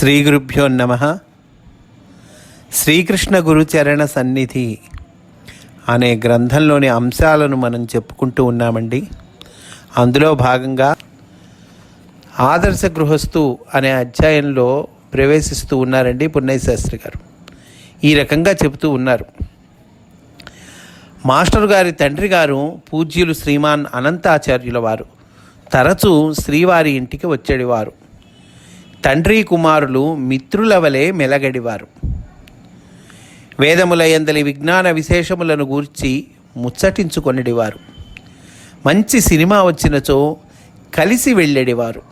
శ్రీ గురుభ్యో నమ. శ్రీకృష్ణ గురుచరణ సన్నిధి అనే గ్రంథంలోని అంశాలను మనం చెప్పుకుంటూ ఉన్నామండి. అందులో భాగంగా ఆదర్శ గృహస్థు అనే అధ్యాయంలో ప్రవేశిస్తూ ఉన్నారండి పున్నయ్య శాస్త్రి గారు. ఈ రకంగా చెబుతూ ఉన్నారు. మాస్టర్ గారి తండ్రి గారు పూజ్యులు శ్రీమాన్ అనంతాచార్యుల వారు. తరచూ శ్రీవారి ఇంటికి వచ్చేవారు. తండ్రి కుమారులు మిత్రుల వలె మెలగడివారు. వేదముల ఎందలి విజ్ఞాన విశేషములను గూర్చి ముచ్చటించుకొనిడివారు. మంచి సినిమా వచ్చినచో కలిసి వెళ్ళేడివారు.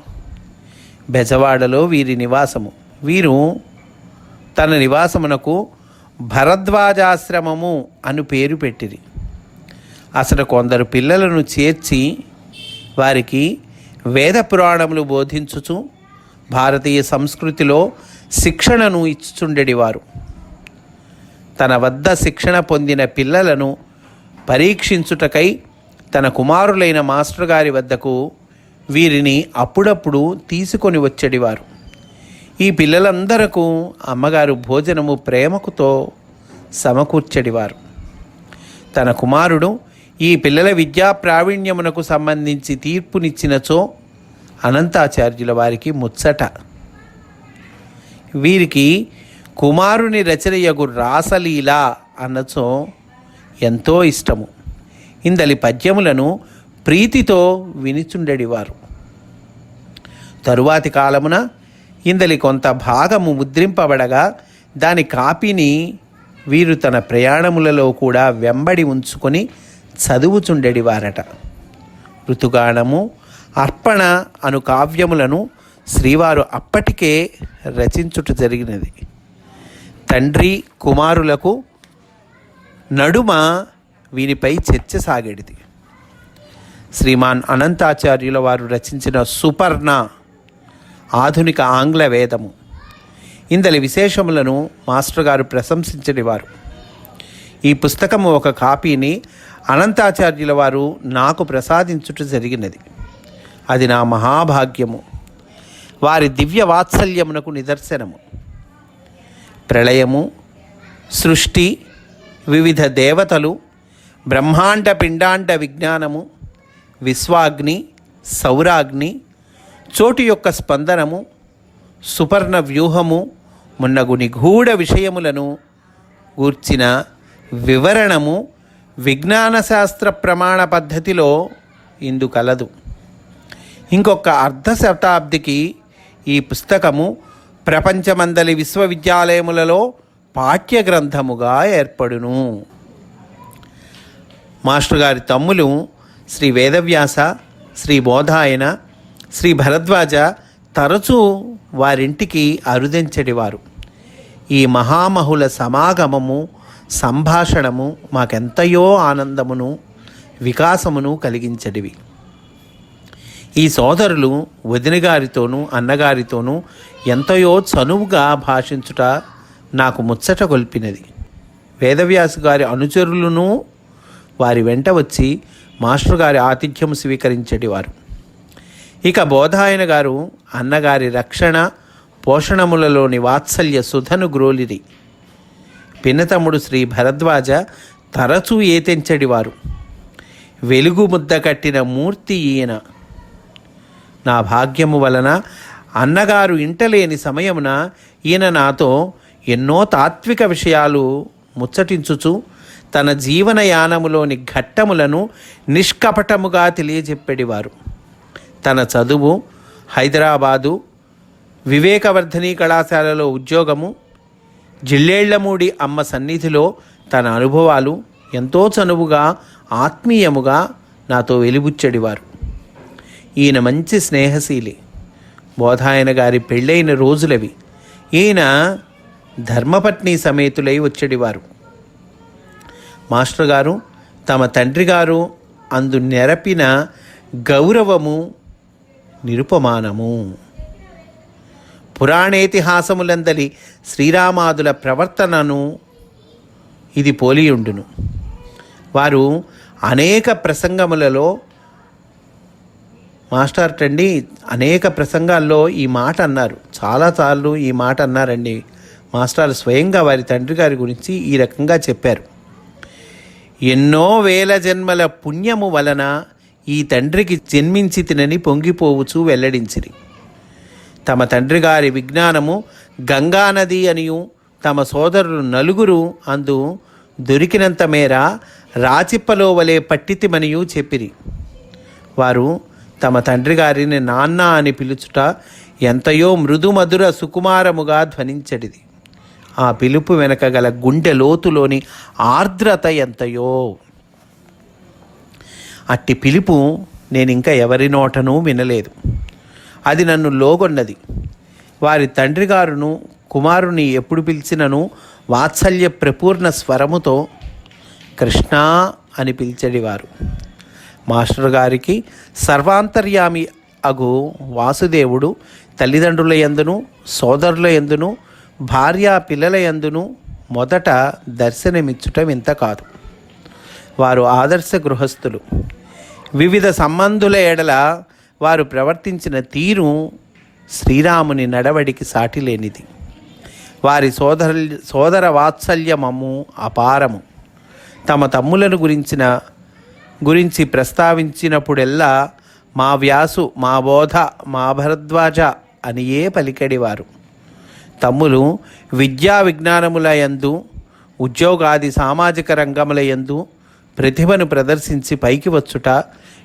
బెజవాడలో వీరి నివాసము. వీరు తన నివాసమునకు భరద్వాజాశ్రమము అను పేరు పెట్టిరి. అసలు కొందరు పిల్లలను చేర్చి వారికి వేద పురాణములు బోధించుచు భారతీయ సంస్కృతిలో శిక్షణను ఇచ్చుచుండెడివారు తన వద్ద శిక్షణ పొందిన పిల్లలను పరీక్షించుటకై తన కుమారులైన మాస్టర్ గారి వద్దకు వీరిని అప్పుడప్పుడు తీసుకొని వచ్చేడివారు ఈ పిల్లలందరకు అమ్మగారు భోజనము ప్రేమకుతో సమకూర్చడివారు తన కుమారుడు ఈ పిల్లల విద్యా ప్రావీణ్యమునకు సంబంధించి తీర్పునిచ్చినచో అనంతాచార్యుల వారికి ముచ్చట. వీరికి కుమారుని రచనయగు రాసలీల అన్నచో ఎంతో ఇష్టము. ఇందలి పద్యములను ప్రీతితో వినిచుండెడివారు. తరువాతి కాలమున ఇందలి కొంత భాగము ముద్రింపబడగా దాని కాపీని వీరు తన ప్రయాణములలో కూడా వెంబడి ఉంచుకొని చదువుచుండెడివారట. ఋతుగానము అర్పణ అను కావ్యములను శ్రీవారు అప్పటికే రచించుట జరిగినది. తండ్రి కుమారులకు నడుమ వీనిపై చర్చ సాగేడిది. శ్రీమాన్ అనంతాచార్యుల వారు రచించిన సుపర్ణ ఆధునిక ఆంగ్ల వేదము. ఇందలి విశేషములను మాస్టర్ గారు ప్రశంసించనివారు ఈ పుస్తకము ఒక కాపీని అనంతాచార్యుల వారు నాకు ప్రసాదించుట జరిగినది. అది నా మహాభాగ్యము. వారి దివ్య వాత్సల్యమునకు నిదర్శనము. ప్రళయము సృష్టి వివిధ దేవతలు బ్రహ్మాండ పిండాండ విజ్ఞానము విశ్వాగ్ని సౌరాగ్ని చోటు యొక్క స్పందనము సుపర్ణ వ్యూహము మున్నగు నిగూఢ విషయములను గూర్చిన వివరణము విజ్ఞాన శాస్త్ర ప్రమాణ పద్ధతిలో ఇందు కలదు. ఇంకొక అర్ధ శతాబ్దికి ఈ పుస్తకము ప్రపంచమందలి విశ్వవిద్యాలయములలో పాఠ్య గ్రంథముగా ఏర్పడును. మాస్టర్ గారి తమ్ములు శ్రీ వేదవ్యాస శ్రీ బోధాయన శ్రీ భరద్వాజ తరచూ వారింటికి అరుదించడివారు ఈ మహామహుల సమాగమము సంభాషణము మాకెంతయో ఆనందమును వికాసమును కలిగించడివి ఈ సోదరులు వదినగారితోనూ అన్నగారితోనూ ఎంతయో చనువుగా భాషించుట నాకు ముచ్చట కొల్పినది వేదవ్యాసు గారి అనుచరులను వారి వెంట వచ్చి మాస్టర్ గారి ఆతిథ్యం స్వీకరించేటివారు. ఇక బోధాయన గారు అన్నగారి రక్షణ పోషణములలోని వాత్సల్య సుధను గ్రోలిరి. పిన్నతమ్ముడు శ్రీ భరద్వాజ తరచూ ఏతెంచడివారు. వెలుగు ముద్ద కట్టిన మూర్తి ఈయన. నా భాగ్యము వలన అన్నగారు ఇంటలేని సమయమున ఈయన నాతో ఎన్నో తాత్విక విషయాలు ముచ్చటించుచు తన జీవనయానములోని ఘట్టములను నిష్కపటముగా తెలియజెప్పెడివారు. తన చదువు హైదరాబాదు వివేకవర్ధని కళాశాలలో ఉద్యోగము జిల్లేళ్ళమూడి అమ్మ సన్నిధిలో తన అనుభవాలు ఎంతో చనువుగా ఆత్మీయముగా నాతో వెలిబుచ్చడివారు. ఈయన మంచి స్నేహశీలి. బోధాయన గారి పెళ్ళైన రోజులవి. ఈయన ధర్మపత్ని సమేతులై వచ్చేడివారు. మాస్టర్ గారు తమ తండ్రి గారు అందు నెరపిన గౌరవము నిరుపమానము. పురాణేతిహాసములందలి శ్రీరామాదుల ప్రవర్తనను ఇది పోలియుండును. వారు అనేక ప్రసంగములలో మాస్టర్ టండి అనేక ప్రసంగాల్లో ఈ మాట అన్నారు. చాలాసార్లు ఈ మాట అన్నారండి. మాస్టర్ స్వయంగా వారి తండ్రి గారి గురించి ఈ రకంగా చెప్పారు. ఎన్నో వేల జన్మల పుణ్యము వలన ఈ తండ్రికి జన్మించి తినని పొంగిపోవచ్చు వెల్లడించిరి. తమ తండ్రి గారి విజ్ఞానము గంగానది అనియు తమ సోదరులు నలుగురు అందు దొరికినంత మేర రాచిప్పలో వలె పట్టితిమనియు చెప్పిరి. వారు తమ తండ్రి గారిని నాన్న అని పిలుచుట ఎంతయో మృదుమధుర సుకుమారముగా ధ్వనించడిది. ఆ పిలుపు వెనక గల గుండె లోతులోని ఆర్ద్రత ఎంతయో. అట్టి పిలుపు నేను ఇంకా ఎవరి నోటనూ వినలేదు. అది నన్ను లోగొన్నది. వారి తండ్రి గారును కుమారుని ఎప్పుడు పిలిచినను వాత్సల్య ప్రపూర్ణ స్వరముతో కృష్ణ అని పిలిచడివారు. మాస్టర్ గారికి సర్వాంతర్యామి అగు వాసుదేవుడు తల్లిదండ్రుల ఎందును సోదరుల ఎందును భార్యా పిల్లల ఎందును మొదట దర్శనమిచ్చుటం ఇంత కాదు. వారు ఆదర్శ గృహస్థులు. వివిధ సంబంధుల ఎడల వారు ప్రవర్తించిన తీరు శ్రీరాముని నడవడికి సాటిలేనిది వారి సోదర సోదర వాత్సల్యమము అపారము. తమ తమ్ములను గురించిన గురించి ప్రస్తావించినప్పుడెల్లా మా వ్యాసు మా బోధ మా భరద్వాజ అనియే పలికెడివారు. తమ్ములు విద్యా విజ్ఞానముల యందు ఉద్యోగాది సామాజిక రంగముల యందు ప్రతిభను ప్రదర్శించి పైకి వచ్చుట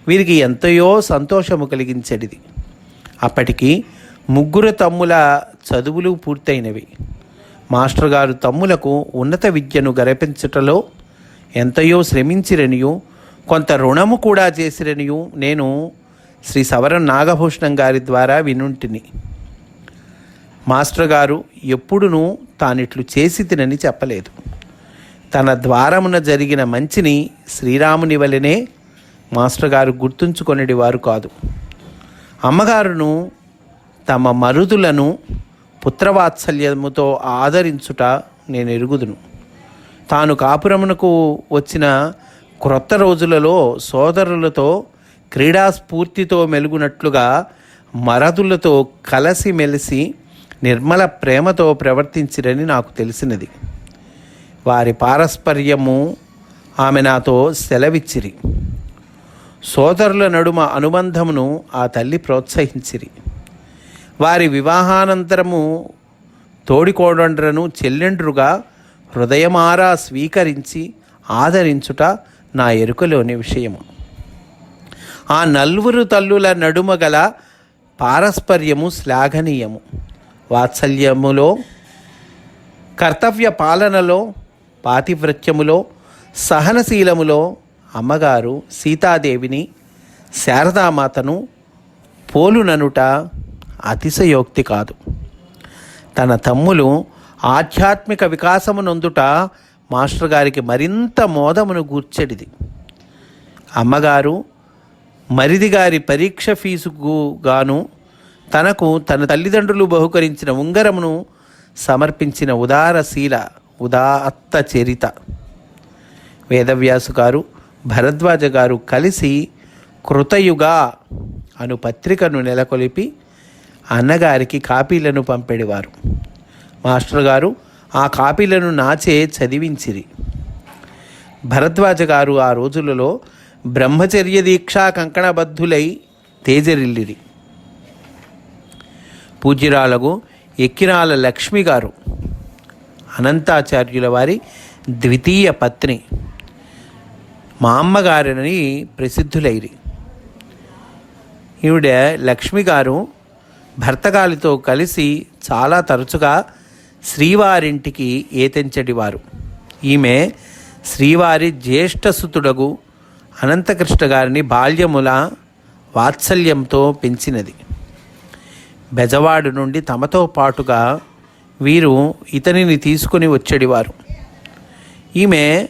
వీరికి ఎంతయో సంతోషము కలిగించేది అప్పటికి ముగ్గురు తమ్ముల చదువులు పూర్తయినవి. మాస్టర్ గారు తమ్ములకు ఉన్నత విద్యను గరపించటలో ఎంతయో శ్రమించిరనియు కొంత రుణము కూడా చేసిరనియు నేను శ్రీ సవరం నాగభూషణం గారి ద్వారా వినుంటిని. మాస్టర్ గారు ఎప్పుడునూ తానిట్లు చేసి తినని చెప్పలేదు. తన ద్వారమున జరిగిన మంచిని శ్రీరాముని వలనే మాస్టర్ గారు గుర్తుంచుకొనిడి వారు కాదు. అమ్మగారును తమ మరుదులను పుత్రవాత్సల్యముతో ఆదరించుట నేను ఎరుగుదును. తాను కాపురమునకు వచ్చిన క్రొత్త రోజులలో సోదరులతో క్రీడా స్ఫూర్తితో మెలుగునట్లుగా మరదులతో కలసి మెలిసి నిర్మల ప్రేమతో ప్రవర్తించిరని నాకు తెలిసినది. వారి పారస్పర్యము ఆమె నాతో సెలవిచ్చిరి. సోదరుల నడుమ అనుబంధమును ఆ తల్లి ప్రోత్సహించిరి. వారి వివాహానంతరము తోడికోడండ్రను చెల్లెండ్రుగా హృదయమారా స్వీకరించి ఆదరించుట నా ఎరుకలోని విషయము. ఆ నలుగురు తల్లుల నడుమ గల పారస్పర్యము శ్లాఘనీయము. వాత్సల్యములో కర్తవ్య పాలనలో పాతివ్రత్యములో సహనశీలములో అమ్మగారు సీతాదేవిని శారదామాతను పోలుననుట అతిశయోక్తి కాదు. తన తమ్ములు ఆధ్యాత్మిక వికాసమునందుట మాస్టర్ గారికి మరింత మోదమును గూర్చెడిది. అమ్మగారు మరిది గారి పరీక్ష ఫీజుకు గాను తనకు తన తల్లిదండ్రులు బహుకరించిన ఉంగరమును సమర్పించిన ఉదారశీల ఉదాత్త చరిత. వేదవ్యాసు గారు భరద్వాజ గారు కలిసి కృతయుగ అను పత్రికను నెలకొలిపి అన్నగారికి కాపీలను పంపెడివారు. మాస్టర్ గారు ఆ కాపీలను నాచే చదివించిరి. భరద్వాజ గారు ఆ రోజులలో బ్రహ్మచర్య దీక్షా కంకణబద్ధులై తేజరిల్లిరి. పూజ్యురాలకు ఎక్కిరాల లక్ష్మి గారు అనంతాచార్యుల వారి ద్వితీయ పత్ని మా అమ్మగారిని ప్రసిద్ధులైరి. ఈవిడ లక్ష్మి గారు భర్తగాలితో కలిసి చాలా తరచుగా శ్రీవారింటికి ఏతెంచడివారు. ఈమె శ్రీవారి జ్యేష్ఠసుతుడగు అనంతకృష్ణ గారిని బాల్యముల వాత్సల్యంతో పెంచినది. బెజవాడు నుండి తమతో పాటుగా వీరు ఇతనిని తీసుకొని వచ్చేడివారు. ఈమె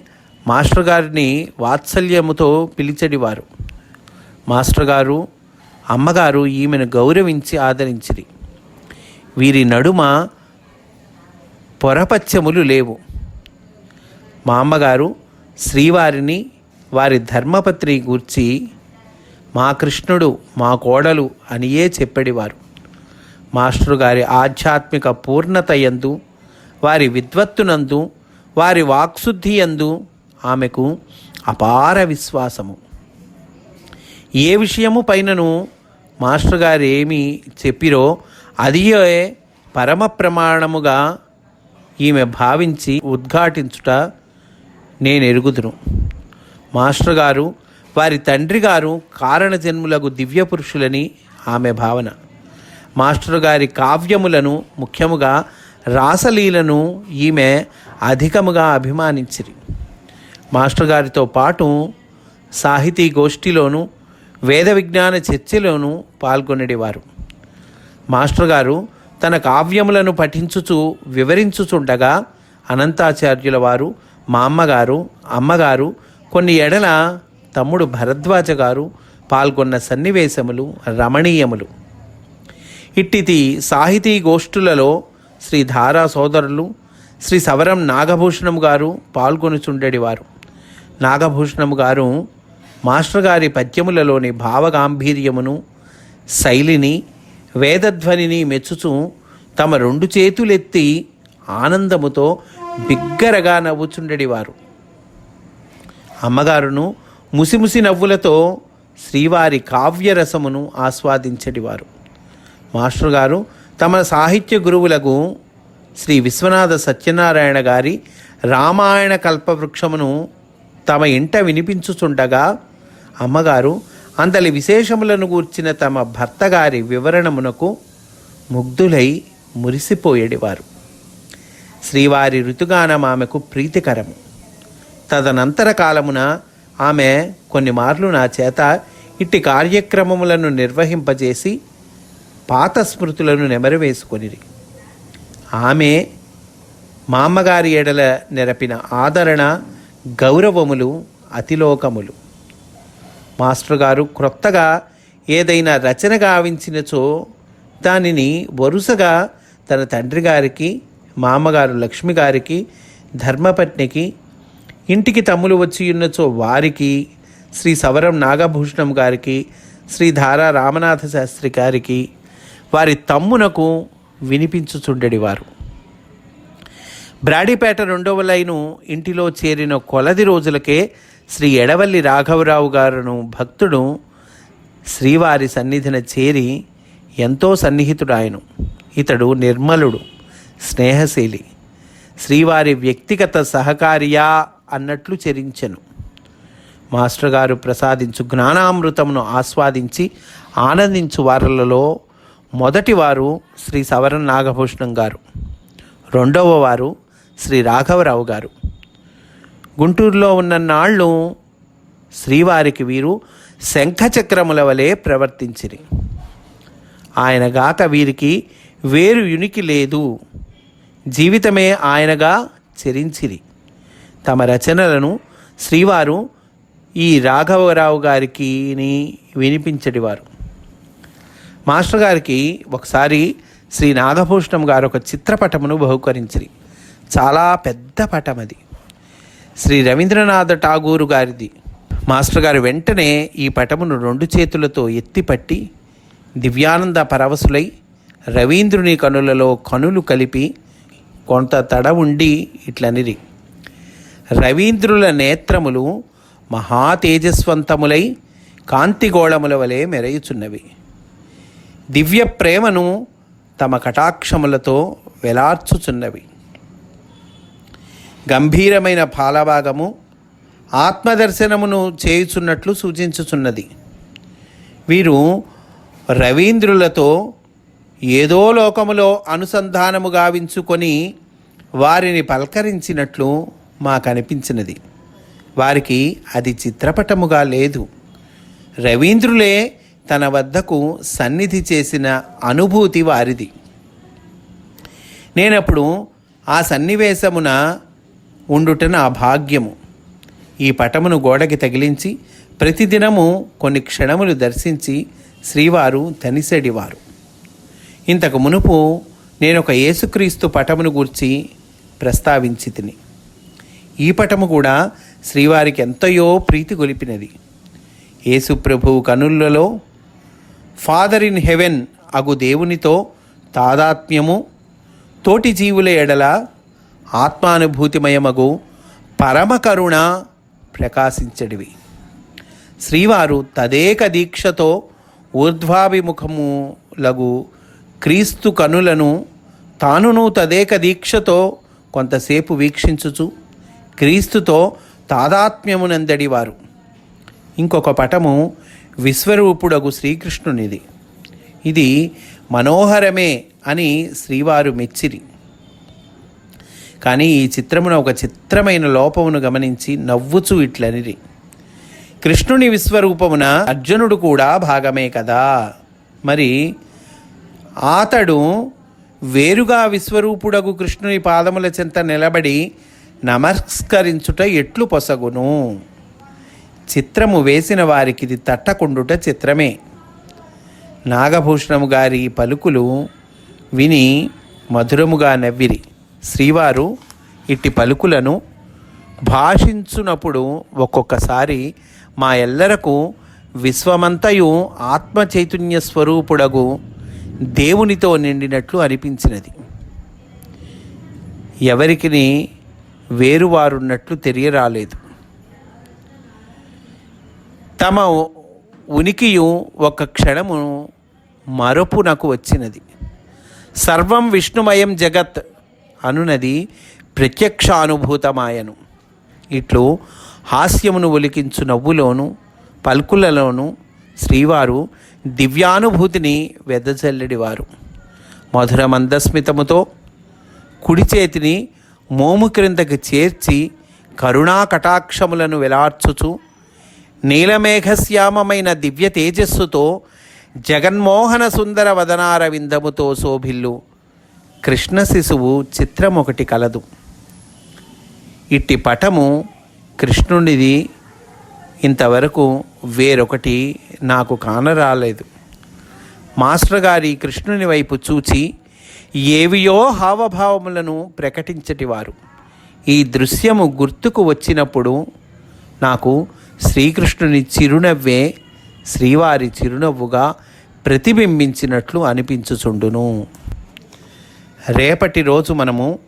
మాస్టర్ గారిని వాత్సల్యముతో పిలిచెడివారు. మాస్టర్ గారు అమ్మగారు ఈమెను గౌరవించి ఆదరించిరి. వీరి నడుమ పొరపత్యములు లేవు. మా అమ్మగారు శ్రీవారిని వారి ధర్మపత్రి గూర్చి మా కృష్ణుడు మా కోడలు అనియే చెప్పేవారు మాస్టర్ గారి ఆధ్యాత్మిక పూర్ణత ఎందు వారి విద్వత్తునందు వారి వాక్శుద్ధి యందు ఆమెకు అపార విశ్వాసము. ఏ విషయము పైనను మాస్టర్ గారు ఏమి చెప్పిరో అదియే పరమ ప్రమాణముగా ఈమె భావించి ఉద్ఘాటించుట నేను ఎరుగుదును. మాస్టర్ గారు వారి తండ్రి గారు జన్ములకు దివ్య పురుషులని ఆమె భావన. మాస్టర్ గారి కావ్యములను ముఖ్యముగా రాసలీలను ఈమె అధికముగా అభిమానించిరి. మాస్టర్ గారితో పాటు సాహితీ గోష్ఠిలోను వేద విజ్ఞాన చర్చలోనూ పాల్గొనేవారు మాస్టర్ గారు తన కావ్యములను పఠించుచు వివరించుచుండగా అనంతాచార్యుల వారు మా అమ్మగారు అమ్మగారు కొన్ని ఎడల తమ్ముడు భరద్వాజ గారు పాల్గొన్న సన్నివేశములు రమణీయములు. ఇట్టితి సాహితీ గోష్ఠులలో శ్రీ ధారా సోదరులు శ్రీ సవరం నాగభూషణం గారు పాల్గొనుచుండేవారు నాగభూషణం గారు మాస్టర్ గారి పద్యములలోని భావగాంభీర్యమును శైలిని వేదధ్వనిని మెచ్చుచు తమ రెండు చేతులెత్తి ఆనందముతో బిగ్గరగా నవ్వుచుండెడివారు. అమ్మగారును ముసిముసి నవ్వులతో శ్రీవారి కావ్యరసమును ఆస్వాదించడివారు. మాస్టర్ గారు తమ సాహిత్య గురువులకు శ్రీ విశ్వనాథ సత్యనారాయణ గారి రామాయణ కల్పవృక్షమును తమ ఇంట వినిపించుచుండగా అమ్మగారు అందలి విశేషములను గూర్చిన తమ భర్తగారి వివరణమునకు ముగ్ధులై మురిసిపోయేడివారు. శ్రీవారి ఋతుగానం ఆమెకు ప్రీతికరము. తదనంతర కాలమున ఆమె కొన్ని మార్లు నా చేత ఇట్టి కార్యక్రమములను నిర్వహింపజేసి పాత స్మృతులను నెమరవేసుకొనిరి. ఆమె మా అమ్మగారి ఎడల నెరపిన ఆదరణ గౌరవములు అతిలోకములు. మాస్టర్ గారు క్రొత్తగా ఏదైనా రచన గావించినచో దానిని వరుసగా తన తండ్రి గారికి మామగారు లక్ష్మి గారికి ధర్మపత్నికి ఇంటికి తమ్ములు వచ్చి ఉన్నచో వారికి శ్రీ సవరం నాగభూషణం గారికి శ్రీ ధారా రామనాథ శాస్త్రి గారికి వారి తమ్మునకు వినిపించుచుండెడివారు. బ్రాడీపేట రెండవ లైను ఇంటిలో చేరిన కొలది రోజులకే శ్రీ ఎడవల్లి రాఘవరావు గారును భక్తుడు శ్రీవారి సన్నిధిన చేరి ఎంతో సన్నిహితుడాయను ఇతడు నిర్మలుడు స్నేహశీలి శ్రీవారి వ్యక్తిగత సహకారియా అన్నట్లు చెరించెను. మాస్టర్ గారు ప్రసాదించు జ్ఞానామృతమును ఆస్వాదించి ఆనందించు వారలలో మొదటి వారు శ్రీ సవరణ నాగభూషణం గారు. రెండవ వారు శ్రీ రాఘవరావు గారు. గుంటూరులో ఉన్న నాళ్ళు శ్రీవారికి వీరు శంఖచక్రముల వలె ప్రవర్తించిరి. ఆయన గాక వీరికి వేరు యునికి లేదు. జీవితమే ఆయనగా చెరించిరి. తమ రచనలను శ్రీవారు ఈ రాఘవరావు గారికి వినిపించడివారు. మాస్టర్ గారికి ఒకసారి శ్రీ నాగభూషణం గారు ఒక చిత్రపటమును బహుకరించిరి. చాలా పెద్ద పటం అది శ్రీ రవీంద్రనాథ ఠాగూరు గారిది. మాస్టర్ గారు వెంటనే ఈ పటమును రెండు చేతులతో ఎత్తిపట్టి దివ్యానంద పరవశులై రవీంద్రుని కనులలో కనులు కలిపి కొంత తడ ఉండి ఇట్లనిరి. రవీంద్రుల నేత్రములు మహా తేజస్వంతములై కాంతిగోళముల వలె మెరయుచున్నవి. దివ్య ప్రేమను తమ కటాక్షములతో వెలార్చుచున్నవి. గంభీరమైన పాలభాగము ఆత్మదర్శనమును చేయుచున్నట్లు సూచించుచున్నది. వీరు రవీంద్రులతో ఏదో లోకములో అనుసంధానము గావించుకొని వారిని పలకరించినట్లు మాకు అనిపించినది వారికి అది చిత్రపటముగా లేదు. రవీంద్రులే తన వద్దకు సన్నిధి చేసిన అనుభూతి వారిది. నేనప్పుడు ఆ సన్నివేశమున ఉండుట నా భాగ్యము. ఈ పటమును గోడకి తగిలించి ప్రతిదినము కొన్ని క్షణములు దర్శించి శ్రీవారు తనిసెడివారు ఇంతకు మునుపు నేను ఒక యేసుక్రీస్తు పటమును గూర్చి ప్రస్తావించి తిని ఈ పటము కూడా శ్రీవారికి ఎంతయో ప్రీతి గొలిపినది. యేసుప్రభువు కనులలో ఫాదర్ ఇన్ హెవెన్ అగు దేవునితో తాదాత్మ్యము తోటి జీవుల ఎడల ఆత్మానుభూతిమయమగు పరమకరుణ ప్రకాశించడివి. శ్రీవారు తదేక దీక్షతో ఊర్ధ్వాభిముఖములగు క్రీస్తు కనులను తానును తదేక దీక్షతో కొంతసేపు వీక్షించుచు క్రీస్తుతో తాదాత్మ్యమునందడివారు. ఇంకొక పటము విశ్వరూపుడగు శ్రీకృష్ణునిది. ఇది మనోహరమే అని శ్రీవారు మెచ్చిరి. కానీ ఈ చిత్రమున ఒక చిత్రమైన లోపమును గమనించి నవ్వుచూ ఇట్లనిరి. కృష్ణుని విశ్వరూపమున అర్జునుడు కూడా భాగమే కదా. మరి అతడు వేరుగా విశ్వరూపుడగు కృష్ణుని పాదముల చెంత నిలబడి నమస్కరించుట ఎట్లు పొసగును? చిత్రము వేసిన వారికి ఇది తట్టకుండుట చిత్రమే. నాగభూషణము గారి పలుకులు విని మధురముగా నవ్విరి. శ్రీవారు ఇట్టి పలుకులను భాషించునప్పుడు ఒక్కొక్కసారి మా ఎల్లరకు విశ్వమంతయు ఆత్మ చైతన్య స్వరూపుడగు దేవునితో నిండినట్లు అనిపించినది. ఎవరికి వేరువారున్నట్లు తెలియరాలేదు. తమ ఉనికియు ఒక క్షణము మరపునకు వచ్చినది. సర్వం విష్ణుమయం జగత్ అనునది ప్రత్యక్షానుభూతమాయను. ఇట్లు హాస్యమును ఒలికించు నవ్వులోను పలుకులలోను శ్రీవారు దివ్యానుభూతిని వెదజల్లెడివారు. మధుర మందస్మితముతో కుడి చేతిని మోము క్రిందకి చేర్చి కరుణా కటాక్షములను వెలార్చుచు నీలమేఘశ్యామమైన దివ్య తేజస్సుతో జగన్మోహన సుందర వదనారవిందముతో శోభిల్లు. కృష్ణ శిశువు చిత్రం ఒకటి కలదు. ఇట్టి పటము కృష్ణునిది ఇంతవరకు వేరొకటి నాకు కానరాలేదు. మాస్టర్ గారి కృష్ణుని వైపు చూచి ఏవియో హావభావములను ప్రకటించటివారు ఈ దృశ్యము గుర్తుకు వచ్చినప్పుడు నాకు శ్రీకృష్ణుని చిరునవ్వే శ్రీవారి చిరునవ్వుగా ప్రతిబింబించినట్లు అనిపించుచుండును. రేపటి రోజు మనము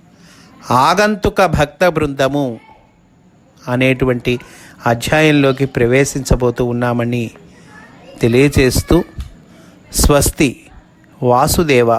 ఆగంతుక భక్త బృందము అనేటువంటి అధ్యాయంలోకి ప్రవేశించబోతూ ఉన్నామని తెలియచేస్తూ స్వస్తి వాసుదేవ.